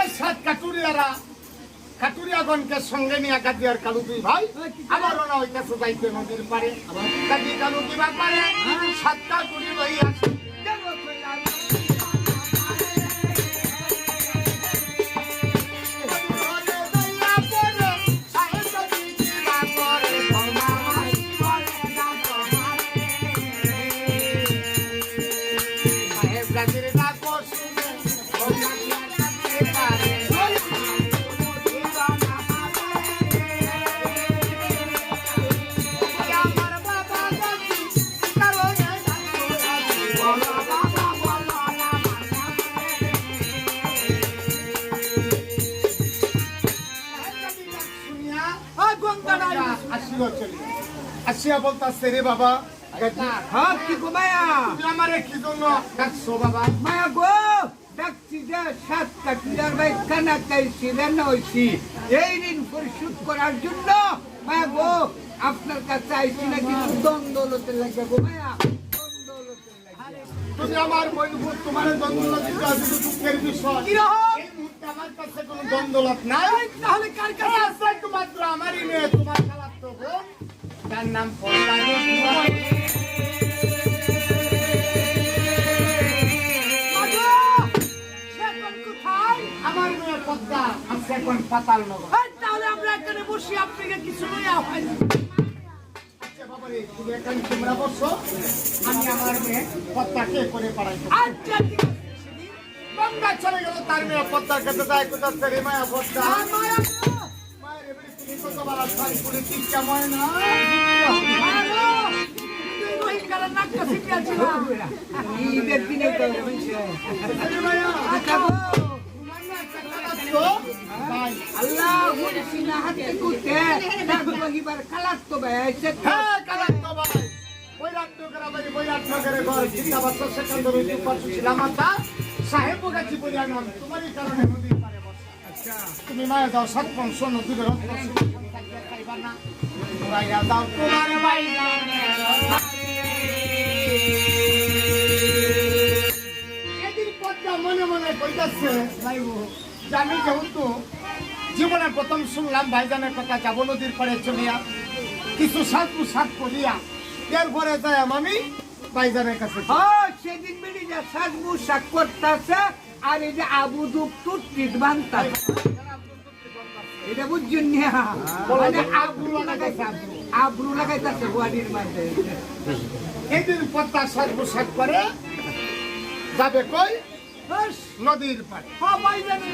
যে সাত কাটুরিয়ারা কাটুরিয়াগণকে সঙ্গে নিয়ে কাটিয়ার কালু দুই ভাই, আবার ওনা হইতেছে যাইতে নদীর পারে কাটি কালু কিবা পারে সাত কাটুরি লইয়া আসিল আসিয়া বলতাছে রে বাবা মায়া গো ডাকছি যে সাত কাটিয়ার ভাই কানা হয়েছি এই ঋণ পরিশোধ করার জন্য মায়া গো আপনার কাছে আইছি না কিছু দ্বন্দ্বলতে লাগবে গো মায়া তুমি আমার বন্ধু তোমার দ্বন্দ্ব দুঃখের বিষয়। এই মুহূর্তে আমার কাছে কোনো দ্বন্দ্বলত নাই। তাহলে কার কাছে? আছে একমাত্র আমারই মেয়ে তোমার খালার তো বোন তার নাম পল্লানি? আমার মেয়ে পদ্মা এখন পাতাল নগর। তাহলে আমরা এখানে বসি আপনাকে কিছু হয় আচ্ছা বাবা রে তুমি এখানে তোমরা বসো। পদ্মাকে করে গঙ্গা চলে গেল তার মেয়ে পদ্মা খেতে যায় কোথাচ্ছে রে মায়া পদ্মা আল্লাহ খালাস তো ভাই তুমি মায়া দাও সাত পঞ্চ নদীর রথ খাইবা না মায়া দাও তোমার এদিন পদ্মা মনে মনে কইতাছে ভাইবো যে আমি যেহেতু জীবনে প্রথম শুনলাম ভাইজানের কথা যাব নদীর পাড়ে চলিয়া। কিছু সাত পোশাক করিয়া এরপরে যাই আমি ভাইজানের কাছে। ও সেদিন বেরি যা সাজবু শাক করতেছে আর এই যে আবু দুপ টুটটিট বানতাছে। এটা বুঝছেন না? মানে আবরু লাগাইছে আবরু। লাগাইতেছে বডির মধ্যে এদিন পদ্মা সাত পোশাক করে যাবে কই? নদীর পাড়ে। জানে